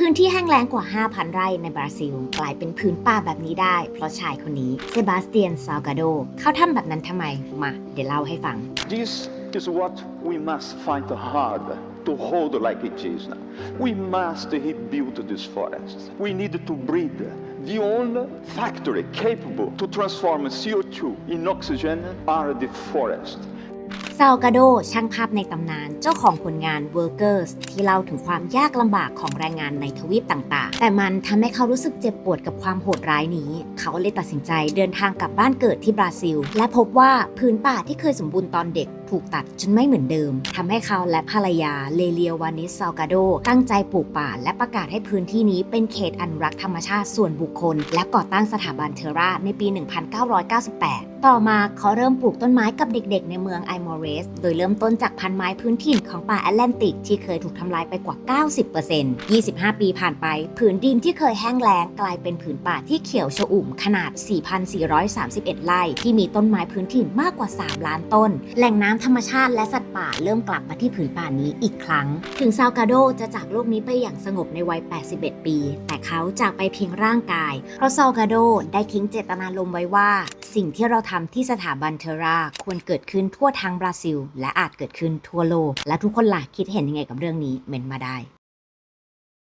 พื้นที่แห้งแล้งกว่า 5,000 ไร่ในบราซิล กลายเป็นพื้นป่าแบบนี้ได้ เพราะชายคนนี้เซบาสเตียนซาลกาโดเขาทำแบบนั้นทำไม มาเดี๋ยวเล่าให้ฟัง This is what we must fight hard to hold like it is now. We must rebuild this forest. We need to breed the only factory capable to transform CO2 in oxygen are the forest. ซาลกาโดช่างภาพในตำนาน เจ้าของผลงาน Workers ที่เล่าถึงความยากลำบากของแรงงานในทวีปต่างๆ แต่มันทำให้เขารู้สึกเจ็บปวดกับความโหดร้ายนี้ เขาเลยตัดสินใจเดินทางกลับบ้านเกิดที่บราซิล และพบว่าพื้นป่าที่เคยสมบูรณ์ตอนเด็กถูกตัดจนไม่เหมือนเดิมทำให้เขาและภรรยาเลเลียวานิสซากาโด ตั้งใจปลูกป่า และประกาศให้พื้นที่นี้เป็นเขตอนุรักษ์ธรรมชาติส่วนบุคคล และก่อตั้งสถาบันเทอร่าในปี 1998ต่อมาเขาเริ่มปลูกต้นไม้กับเด็กๆ ในเมืองไอมอเรส โดยเริ่มต้นจากพันไม้พื้นถิ่นของป่าแอตแลนติกที่เคยถูกทำลายไปกว่า 90% 25 ปีผ่านไป ผืนดินที่เคยแห้งแล้งกลายเป็นผืนป่าที่เขียวชอุ่มขนาด 4,431 ไร่ ที่มีต้นไม้พื้นถิ่นมากกว่า 3 ล้านต้น แหล่งน้ำธรรมชาติและสัตว์ป่าเริ่มกลับมาที่ผืนป่านี้อีกครั้ง ถึงซาลกาโดจะจากโลกนี้ไปอย่างสงบในวัย 81 ปี แต่เขาจากไปเพียงร่างกาย เพราะซาลกาโดได้ทิ้งเจตนารมณ์ไว้ว่า สิ่งที่เราทำที่สถาบันเทราควรเกิดขึ้นทั่วทั้งบราซิล และอาจเกิดขึ้นทั่วโลก และทุกคนล่ะคิดเห็นยังไงกับเรื่องนี้เมนมาได้